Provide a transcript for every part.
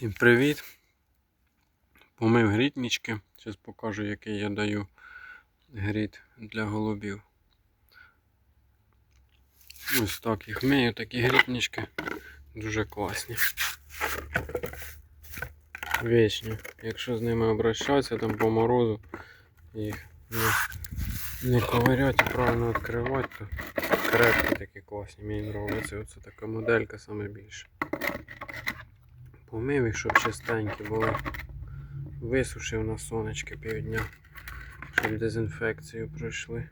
Всім привіт! Помив грітнички. Зараз покажу, який я даю гріт для голубів. Ось так їх мию, такі грітнички. Дуже класні. Вічні. Якщо з ними обращатися там по морозу, їх не, не ковиряти, правильно відкривати, то крепкі такі класні. Мені подобається. Оце така моделька саме більше. Помив їх, щоб чистенькі були. Висушив на сонечки півдня, щоб дезінфекцію пройшли.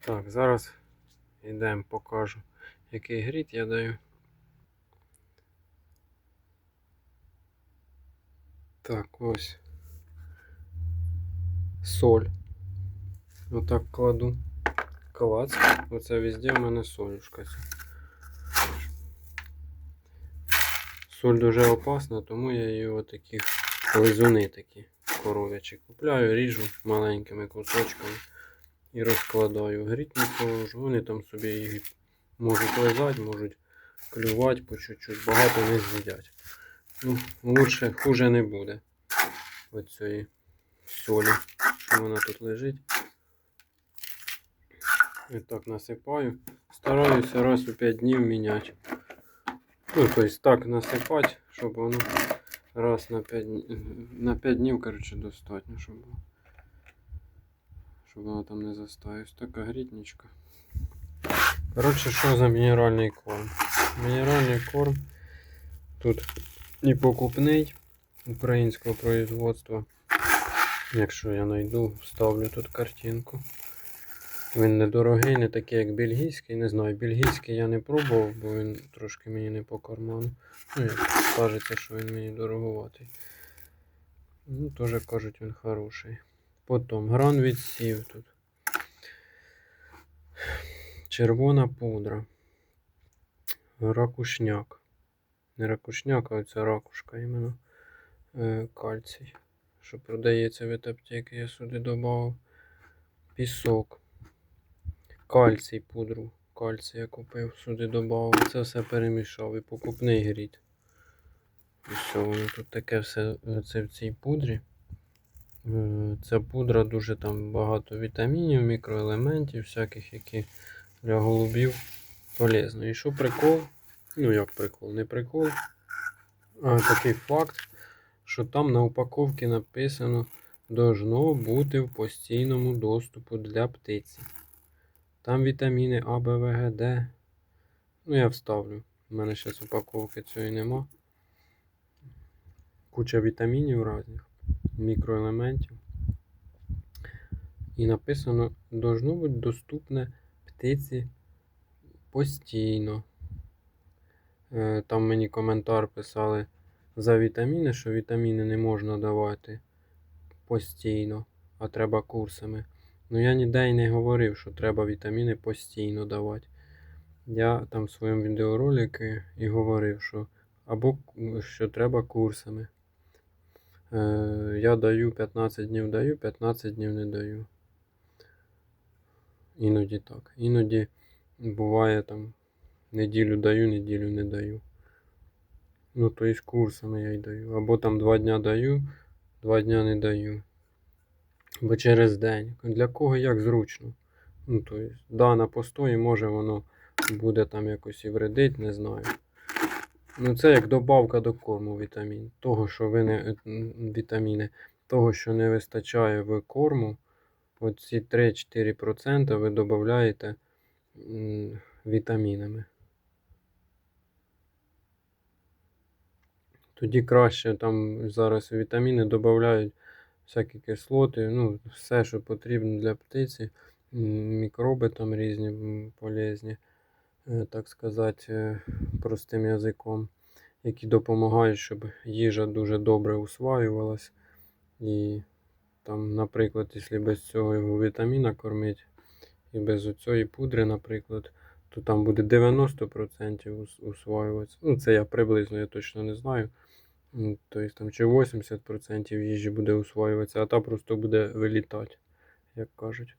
Так, зараз йдемо, покажу, який гріт я даю. Так, ось. Соль. Отак кладу. Клац. Оце везде в мене солюшка. Соль дуже опасна, тому я її отакі лизуни такі коров'ячі купляю, ріжу маленькими кусочками і розкладаю. Грітні положу. Вони там собі їх можуть лизати, можуть клювати по чуть-чуть, багато не з'їдять. Ну, лучше, хуже не буде. Оцієї солі, що вона тут лежить. І так насипаю. Стараюся раз у 5 днів міняти. Ну, тобто так насипати, щоб воно раз на 5 днів, на 5 днів, коротше, достатньо, щоб було. Щоб воно там не застає. Така грітничка. Коротше, що за мінеральний корм? Мінеральний корм тут і покупний українського производства. Якщо я знайду, вставлю тут картинку. Він недорогий, не такий, як бельгійський. Не знаю, бельгійський я не пробував, бо він трошки мені не по карману. Ну, як кажеться, що він мені дороговатий. Ну, теж кажуть, він хороший. Потім гран відсів тут. Червона пудра. Ракушняк. Не ракушняк, а оця ракушка іменно. Е, кальцій. Що продається від аптеки, я сюди додав. Пісок. Кальцій пудру. Кальцій я купив, сюди додав. Це все перемішав і покупний гріт. І все, воно тут таке все це в цій пудрі. Е, Ця пудра дуже там багато вітамінів, мікроелементів, всяких, які для голубів полезно. І що прикол? Ну як прикол, не прикол. А такий факт, що там на упаковці написано должно бути в постійному доступу для птиці. Там вітаміни А, Б, В, Г, Д. Ну, я вставлю. У мене зараз упаковки цієї нема. Куча вітамінів різних, мікроелементів. І написано, должно бути доступне птиці постійно. Е, Там мені коментар писали за вітаміни, що вітаміни не можна давати постійно, а треба курсами. Ну я ніде й не говорив, що треба вітаміни постійно давати. Я там в своєму відеоролику і говорив, що або що треба курсами. Е, я даю 15 днів даю, 15 днів не даю. Іноді так. Іноді буває там неділю даю, неділю не даю. Ну, то з курсами я й даю. Або там 2 дня даю, 2 дня не даю. Бо через день. Для кого як зручно. Ну, то есть, да, на постої може воно буде там якось і вредить, не знаю. Ну, це як добавка до корму вітамін. Того, що ви не вітаміни, того, що не вистачає в корму, оці 3-4% ви додаєте вітамінами. Тоді краще там зараз вітаміни додають всякі кислоти, ну, все, що потрібно для птиці, мікроби там різні полезні, е, так сказати, е, простим язиком, які допомагають, щоб їжа дуже добре усваювалась. І там, наприклад, якщо без цього його вітаміна кормить і без оцієї пудри, наприклад, то там буде 90% ус- усваюватися. Ну, це я приблизно, я точно не знаю. Тобто там чи 80% їжі буде усвоюватися, а та просто буде вилітати, як кажуть.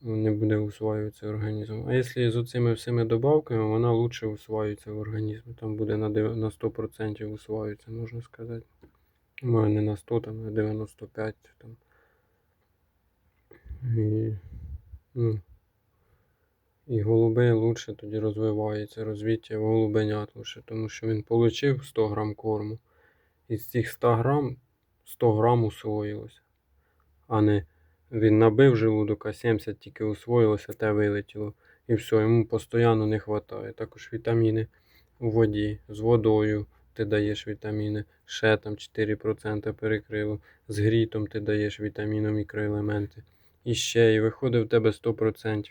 не буде усвоюватися організмом. А якщо з оцими всіми добавками, вона лучше усвоюється в організмі. Там буде на 100% усвоюється, можна сказати. Може не на 100, там на 95 там. І, ну, і голуби лучше тоді розвивається, розвиття голубенят лучше, тому що він отримав 100 грам корму. І з цих 100 грам 100 грам усвоїлося. А не він набив желудок, а 70 тільки усвоїлося, те вилетіло. І все, йому постійно не вистачає. Також вітаміни у воді, з водою ти даєш вітаміни, ще там 4% перекрило, з грітом ти даєш вітаміни, мікроелементи. І ще, і виходить в тебе 100%.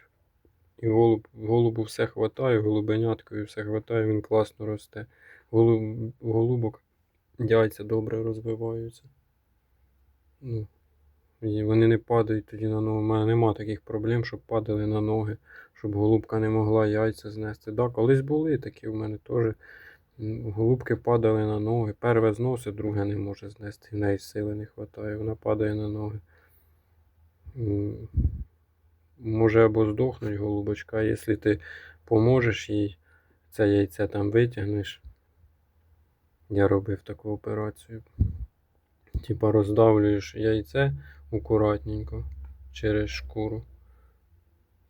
І голуб, голубу все хватає, голубеняткою все хватає, він класно росте. Голуб, голубок яйця добре розвиваються. Ну, і вони не падають тоді на ноги. У мене нема таких проблем, щоб падали на ноги, щоб голубка не могла яйця знести. Да, колись були такі в мене теж. Голубки падали на ноги. Перве зносить, друге не може знести. В неї сили не вистачає, вона падає на ноги. Може або здохнуть голубочка, якщо ти поможеш їй, це яйце там витягнеш. Я робив таку операцію. Типа роздавлюєш яйце акуратненько через шкуру.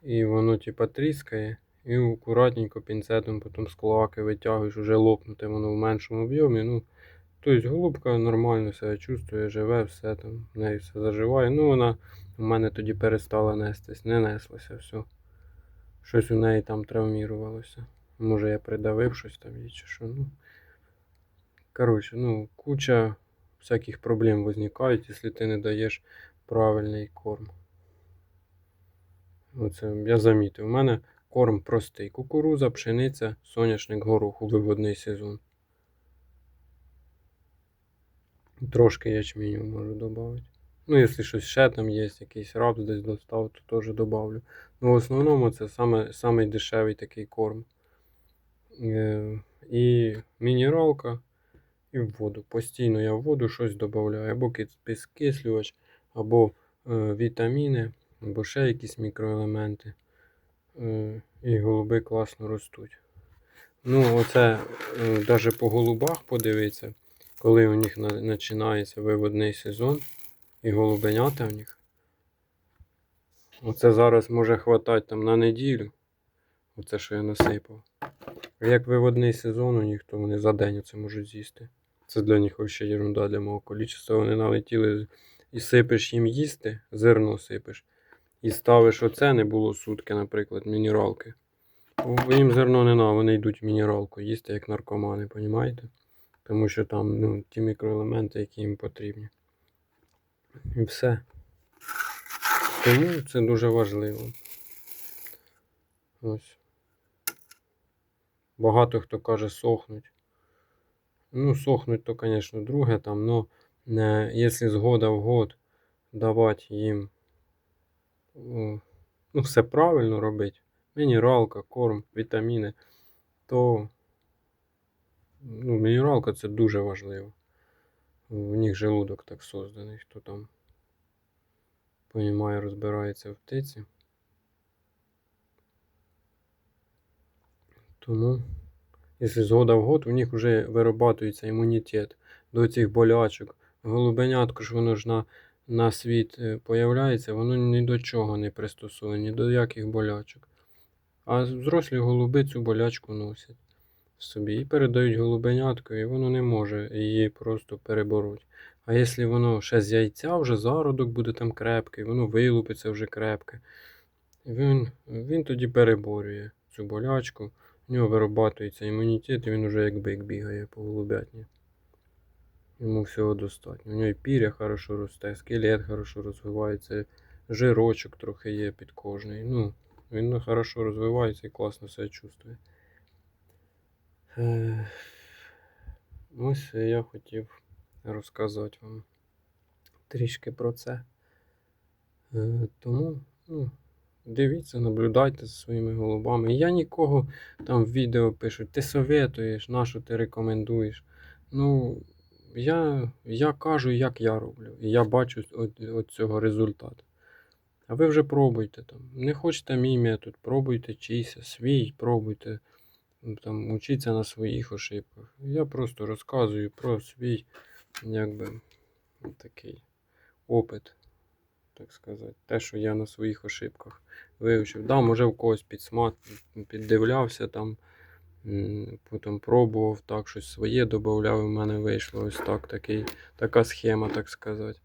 І воно типа тріскає. І акуратненько пінцетом потім з клоаки витягуєш, уже лопнуте воно в меншому об'ємі. Ну, тобто голубка нормально себе чувствує, живе, все там, в неї все заживає. Ну, вона у мене тоді перестала нестись, не неслася, все. Щось у неї там травмірувалося. Може я придавив щось там їй чи що. Ну. Коротше, ну, куча всяких проблем возникають, якщо ти не даєш правильний корм. Оце я замітив. У мене корм простий. Кукуруза, пшениця, соняшник, горох у виводний сезон. Трошки ячменю можу додати. Ну, якщо щось ще там є, якийсь рапс десь достав, то теж додавлю. Ну, в основному це саме, самий дешевий такий корм. Е, і мінералка, і в воду. Постійно я в воду щось додаю. Або підкислювач, або е, вітаміни, або ще якісь мікроелементи. Е, і голуби класно ростуть. Ну, оце навіть по голубах подивитися, коли у них на- починається виводний сезон і голубенята в них. Оце зараз може хватати там на неділю. Оце, що я насипав. Як виводний сезон у них, то вони за день це можуть з'їсти. Це для них взагалі ерунда для мого количества. Вони налетіли і сипеш їм їсти, зерно сипеш. І ставиш оце, не було сутки, наприклад, мінералки. Їм зерно не треба, вони йдуть мінералку їсти, як наркомани, розумієте? Тому що там ну, ті мікроелементи, які їм потрібні. І все. Тому це дуже важливо. Ось. Багато хто каже сохнуть. Ну, сохнуть, то, звісно, друге там, не, якщо з года в год давати їм ну, все правильно робити, мінералка, корм, вітаміни, то ну, мінералка це дуже важливо. У них желудок так созданий, хто там понімає, розбирається в птиці. Тому, якщо з года в год, у них вже вирабатується імунітет до цих болячок. Голубенятко ж воно ж на, на світ е, появляється, воно ні до чого не пристосоване, ні до яких болячок. А взрослі голуби цю болячку носять собі і передають голубенятку, і воно не може її просто перебороть. А якщо воно ще з яйця, вже зародок буде там крепкий, воно вилупиться вже крепке. Він, він тоді переборює цю болячку, у нього виробатується імунітет, і він вже як бик бігає по голубятні. Йому всього достатньо. У нього і піря хорошо росте, скелет хорошо розвивається, жирочок трохи є під кожний. Ну, він хорошо розвивається і класно себе чувствує. Е, Ось я хотів розказати вам трішки про це. Е, Тому, ну, дивіться, наблюдайте за своїми голубами. Я нікого там в відео пишуть, ти советуєш, на що ти рекомендуєш. Ну, я, я кажу, як я роблю. І я бачу от, от цього результату. А ви вже пробуйте там. Не хочете мій метод, пробуйте чийся, свій, пробуйте. Там, учіться на своїх ошибках. Я просто розказую про свій, якби, такий опит, так сказати. Те, що я на своїх ошибках вивчив. Да, може в когось підсмат, піддивлявся там, потім пробував так, щось своє додавав, і в мене вийшло ось так, такий, така схема, так сказати.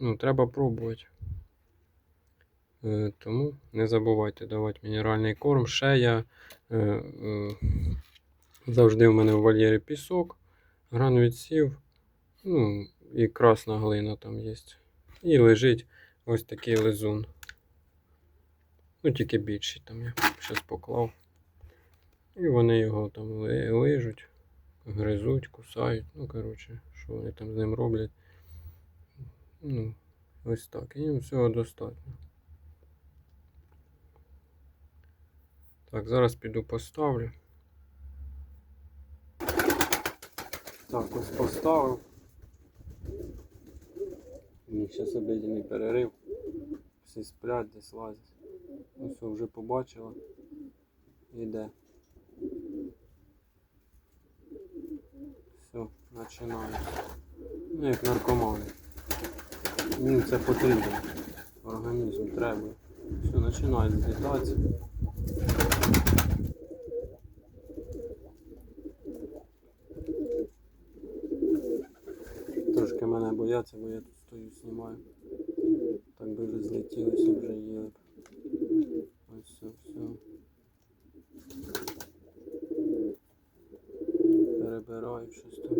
Ну, треба пробувати. Е, Тому не забувайте давати мінеральний корм. Ще я е, завжди в мене в вольєрі пісок, гран відсів, ну і красна глина там є. І лежить ось такий лизун. Ну, тільки більший там я зараз поклав. І вони його там лижуть, гризуть, кусають. Ну, коротше, що вони там з ним роблять. Ну, ось так. І їм всього достатньо. Так, зараз піду поставлю. Так, ось поставив. Мені зараз обідній перерив. Всі сплять, десь лазять. Ось все, вже побачила. Іде. Все, починаю. Ну, як наркомани. Їм це потрібно. Організм треба. Все, починає злітатися. Трошки мене бояться, бо я тут стою, знімаю. Так би вже злетілося, вже їли. Ось все, все. Перебираю щось там.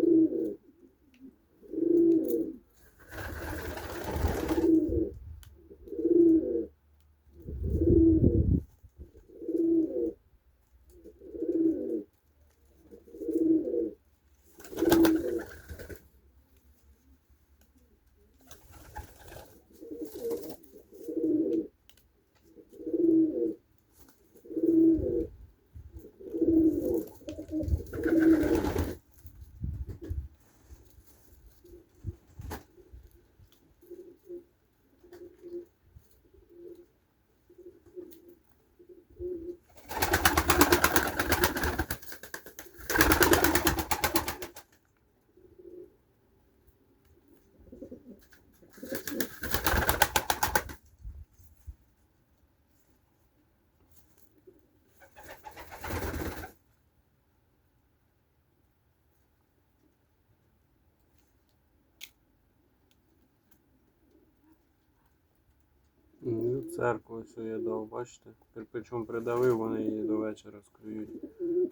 Ну, церкву ось я бачите? Кирпичом придавив, вони її до вечора скрують.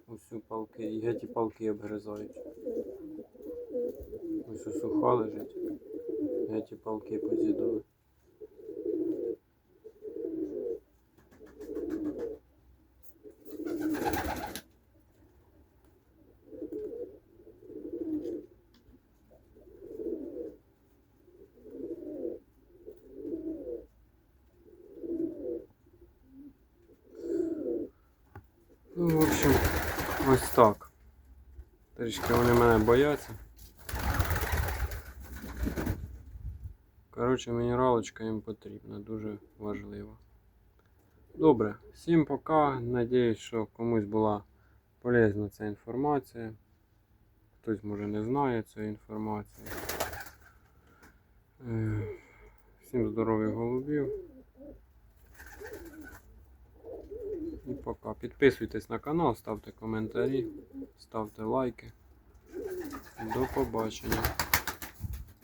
Усю палки. І геть і палки обгризають. Ось ось суха лежить. Геть і палки поз'їдали. Ну, в общем, ось так. Трішки вони мене бояться. Коротше, мінералочка їм потрібна, дуже важлива. Добре, всім пока. Надіюсь, що комусь була полезна ця інформація. Хтось може не знає цієї інформації. Е, Всім здоров'я голубів. І пока. Підписуйтесь на канал, ставте коментарі, ставте лайки. До побачення.